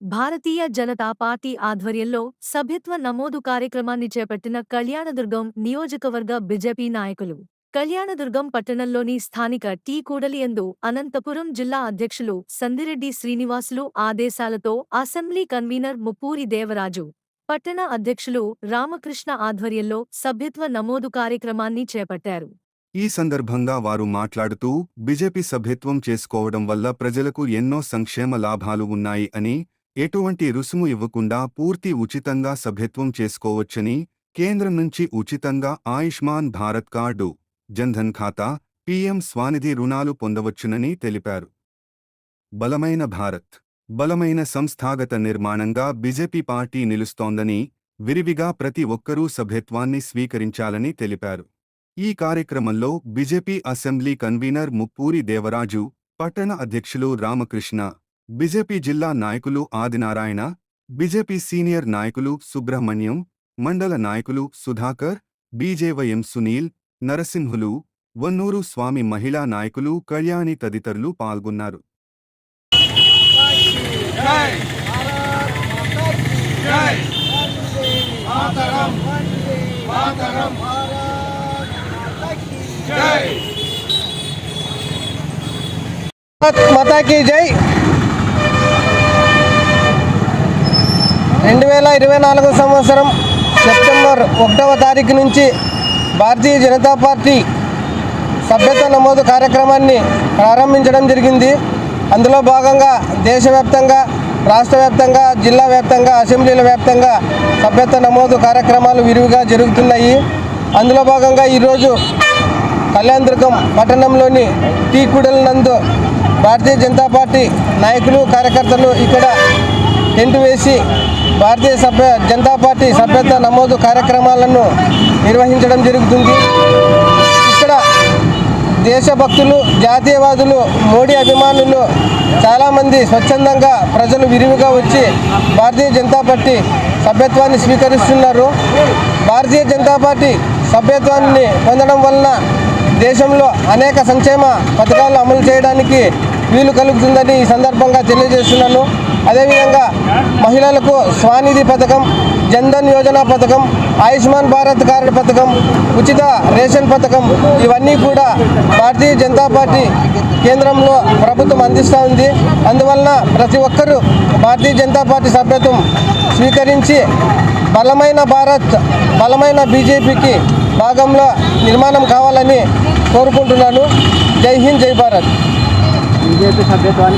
Bharatiya Janata party ఆధ్వర్యంలో సభ్యత్వ నమోదు కార్యక్రమాన్ని చేపట్టిన కళ్యాణదుర్గం నియోజకవర్గ బీజేపీ నాయకులు. కళ్యాణదుర్గం పట్టణంలోని స్థానిక టీ కూడలియందు అనంతపురం జిల్లా అధ్యక్షులు సందిరెడ్డి శ్రీనివాసులు ఆదేశాలతో అసెంబ్లీ కన్వీనర్ ముప్పూరి దేవరాజు పట్టణ అధ్యక్షులు రామకృష్ణ ఆధ్వర్యంలో సభ్యత్వ నమోదు కార్యక్రమాన్ని చేపట్టారు. ఈ సందర్భంగా వారు మాట్లాడుతూ బీజేపీ సభ్యత్వం చేసుకోవడం వల్ల ప్రజలకు ఎన్నో సంక్షేమ లాభాలు ఉన్నాయి అని ఎటువంటి రుసుము ఇవ్వకుండా పూర్తి ఉచితంగా సభ్యత్వం చేసుకోవచ్చని కేంద్రం నుంచి ఉచితంగా ఆయుష్మాన్ భారత్ కార్డు జన్ధన్ ఖాతా పీఎం స్వానిధి రుణాలు పొందవచ్చునని తెలిపారు. బలమైన భారత్ బలమైన సంస్థాగత నిర్మాణంగా బీజేపీ పార్టీ నిలుస్తోందని విరివిగా ప్రతి ఒక్కరూ సభ్యత్వాన్ని స్వీకరించాలని తెలిపారు. ఈ కార్యక్రమంలో BJP assembly convener Muppuri Devaraju పట్టణ అధ్యక్షులు రామకృష్ణ బీజేపీ జిల్లా నాయకులు ఆదినారాయణ బీజేపీ సీనియర్ నాయకులు సుబ్రహ్మణ్యం మండల నాయకులు సుధాకర్ బీజేవైఎం సునీల్ నరసింహులు వన్నూరు స్వామి మహిళా నాయకులు కళ్యాణి తదితరులు పాల్గొన్నారు. మాతాకి జై! రెండు వేల ఇరవై నాలుగో సంవత్సరం సెప్టెంబర్ ఒకటవ తారీఖు నుంచి భారతీయ జనతా పార్టీ సభ్యత నమోదు కార్యక్రమాన్ని ప్రారంభించడం జరిగింది. అందులో భాగంగా దేశవ్యాప్తంగా రాష్ట్ర వ్యాప్తంగా జిల్లా వ్యాప్తంగా అసెంబ్లీల వ్యాప్తంగా సభ్యత నమోదు కార్యక్రమాలు విరివిగా జరుగుతున్నాయి. అందులో భాగంగా ఈరోజు కళ్యాణదుర్గం పట్టణంలోని టీకుడల నందు భారతీయ జనతా పార్టీ నాయకులు కార్యకర్తలు ఇక్కడ టెంట్ వేసి భారతీయ సభ్య జనతా పార్టీ సభ్యత్వ నమోదు కార్యక్రమాలను నిర్వహించడం జరుగుతుంది. ఇక్కడ దేశభక్తులు జాతీయవాదులు మోడీ అభిమానులు చాలామంది స్వచ్ఛందంగా ప్రజలు విరివిగా వచ్చి భారతీయ జనతా పార్టీ సభ్యత్వాన్ని స్వీకరిస్తున్నారు. భారతీయ జనతా పార్టీ సభ్యత్వాన్ని పొందడం వలన దేశంలో అనేక సంక్షేమ పథకాలు అమలు చేయడానికి వీలు కలుగుతుందని ఈ సందర్భంగా తెలియజేస్తున్నాను. అదేవిధంగా మహిళలకు స్వానిధి పథకం జన్ధన్ యోజన పథకం ఆయుష్మాన్ భారత్ కార్డు పథకం ఉచిత రేషన్ పథకం ఇవన్నీ కూడా భారతీయ జనతా పార్టీ కేంద్రంలో ప్రభుత్వం అందిస్తూ ఉంది. అందువలన ప్రతి ఒక్కరూ భారతీయ జనతా పార్టీ సభ్యత్వం స్వీకరించి బలమైన భారత్ బలమైన బీజేపీకి భాగంలో నిర్మాణం కావాలని కోరుకుంటున్నాను. జై హింద్ జై భారత్. బీజేపీ సభ్యత్వాన్ని